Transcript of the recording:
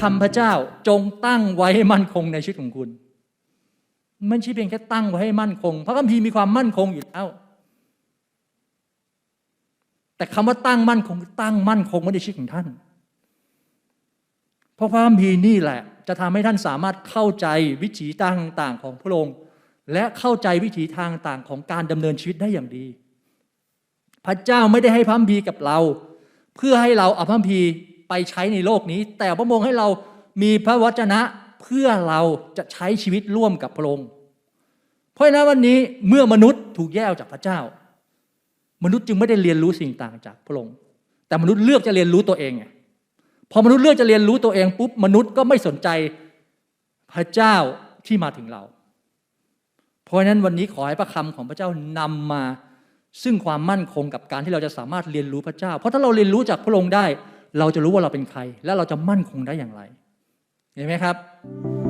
คำพระเจ้าจงตั้งไว้ให้มั่นคงในชีวิตของคุณ ไม่ใช่เพียงแค่ตั้งไว้ให้มั่นคง พระคัมภีร์มีความมั่นคงอยู่แล้ว แต่คำว่าตั้งมั่นคงตั้งมั่นคงไว้ในชีวิตของท่าน เพราะพระคัมภีร์นี่แหละ จะทำให้ท่านสามารถเข้าใจวิถีทางต่างๆของพระองค์และเข้าใจวิถีทางต่างของการดำเนินชีวิตได้อย่างดี พระเจ้าไม่ได้ให้พระคัมภีร์กับเรา เพื่อให้เราเอาพระคัมภีร์ ไปใช้ในโลกนี้ แต่พระองค์ให้เรามีพระวจนะเพื่อเราจะใช้ชีวิตร่วมกับพระองค์ เพราะฉะนั้นวันนี้เมื่อมนุษย์ถูกแยกอจากพระเจ้า มนุษย์จึงไม่ได้เรียนรู้สิ่งต่างจากพระองค์ แต่มนุษย์เลือกจะเรียนรู้ตัวเองไงพอมนุษย์เลือกจะเรียนรู้ตัวเองปุ๊บมนุษย์ก็ไม่สนใจพระเจ้าที่มาถึงเรา เพราะฉะนั้นวันนี้ขอให้พระคำของพระเจ้านำมาซึ่งความมั่นคงกับการที่เราจะสามารถเรียนรู้พระเจ้า เพราะถ้าเราเรียนรู้จากพระองค์ได้ เราจะรู้ว่าเราเป็นใคร และเราจะมั่นคงได้อย่างไร เห็นไหมครับ